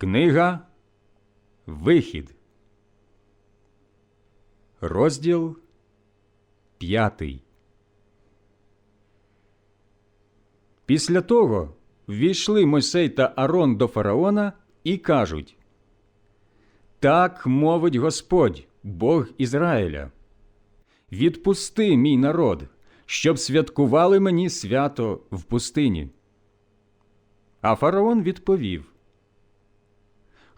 Книга Вихід, розділ п'ятий. Після того ввійшли Мойсей та Арон до фараона і кажуть: Так мовить Господь, Бог Ізраїля. Відпусти мій народ, щоб святкували мені свято в пустині. А фараон відповів: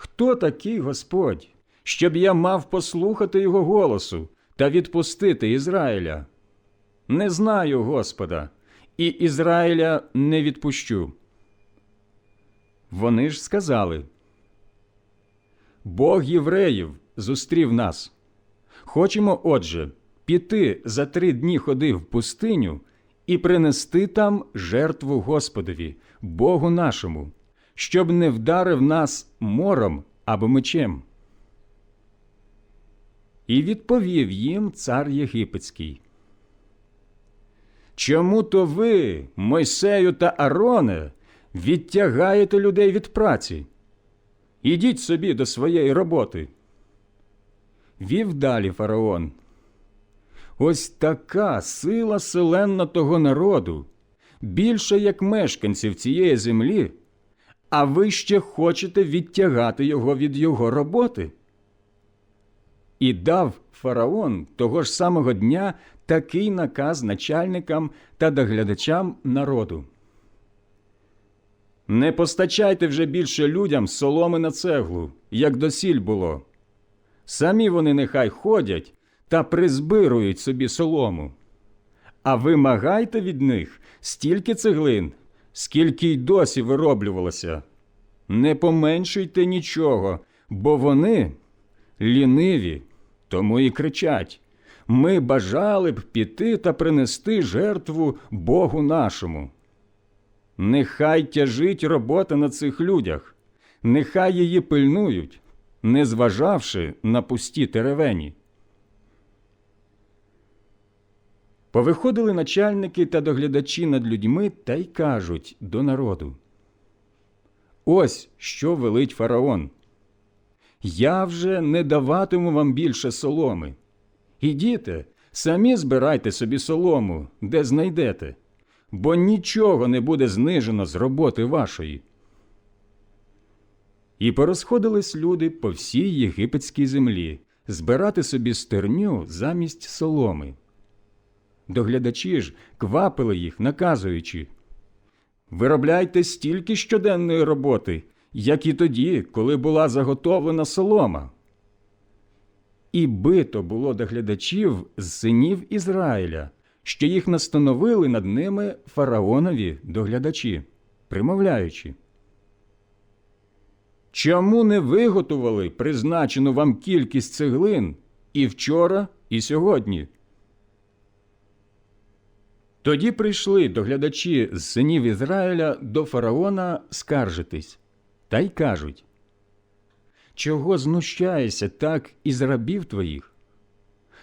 Хто такий Господь, щоб я мав послухати його голосу та відпустити Ізраїля? Не знаю Господа, і Ізраїля не відпущу. Вони ж сказали: Бог євреїв зустрів нас. Хочемо, отже, піти за три дні ходи в пустиню і принести там жертву Господові, Богу нашому, щоб не вдарив нас мором або мечем. І відповів їм цар Єгипетський. Чому то ви, Мойсею та Ароне, відтягаєте людей від праці? Ідіть собі до своєї роботи. Вів далі фараон. Ось така сила селенна того народу, більше як мешканців цієї землі, а ви ще хочете відтягати його від його роботи. І дав фараон того ж самого дня такий наказ начальникам та доглядачам народу. Не постачайте вже більше людям соломи на цеглу, як досіль було. Самі вони нехай ходять та призбирують собі солому. А вимагайте від них стільки цеглин, скільки й досі вироблювалося. Не поменшуйте нічого, бо вони ліниві, тому і кричать. Ми бажали б піти та принести жертву Богу нашому. Нехай тяжить робота на цих людях, нехай її пильнують, не зважавши на пусті теревені. Повиходили начальники та доглядачі над людьми та й кажуть до народу. Ось що велить фараон. Я вже не даватиму вам більше соломи. Ідіте, самі збирайте собі солому, де знайдете, бо нічого не буде знижено з роботи вашої. І порозходились люди по всій єгипетській землі збирати собі стерню замість соломи. Доглядачі ж квапили їх, наказуючи Виробляйте стільки щоденної роботи, як і тоді, коли була заготовлена солома. І бито було доглядачів з синів Ізраїля, що їх настановили над ними фараонові доглядачі, примовляючи. Чому не виготовили призначену вам кількість цеглин і вчора, і сьогодні? Тоді прийшли доглядачі з синів Ізраїля до фараона скаржитись, та й кажуть Чого знущаєшся так із рабів твоїх?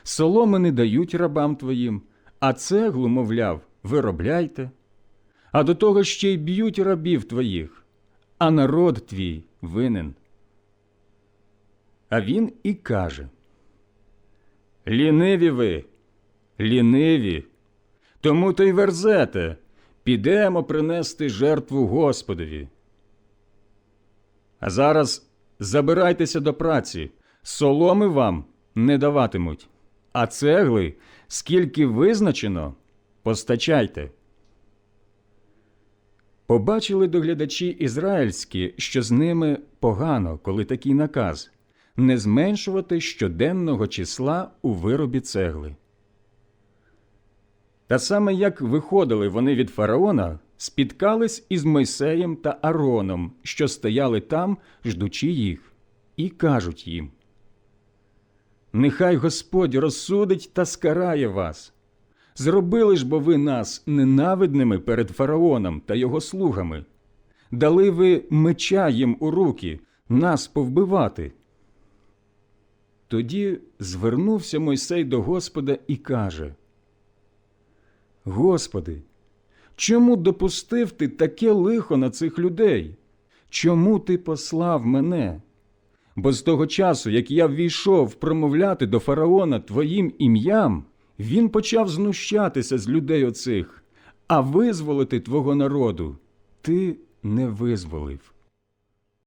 Соломи не дають рабам твоїм, а цеглу, мовляв, виробляйте. А до того ще й б'ють рабів твоїх, а народ твій винен. А він і каже Ліниві ви, ліниві, тому то й верзете, підемо принести жертву Господові. А зараз забирайтеся до праці, соломи вам не даватимуть, а цегли, скільки визначено, постачайте. Побачили доглядачі ізраїльські, що з ними погано, коли такий наказ не зменшувати щоденного числа у виробі цегли. Та саме як виходили вони від фараона, спіткались із Мойсеєм та Ароном, що стояли там, ждучи їх, і кажуть їм Нехай Господь розсудить та скарає вас. Зробили ж бо ви нас ненавидними перед фараоном та його слугами, дали ви меча їм у руки, нас повбивати. Тоді звернувся Мойсей до Господа і каже Господи, чому допустив ти таке лихо на цих людей? чому ти послав мене? Бо з того часу, як я ввійшов промовляти до фараона твоїм ім'ям, він почав знущатися з людей оцих, а визволити твого народу ти не визволив.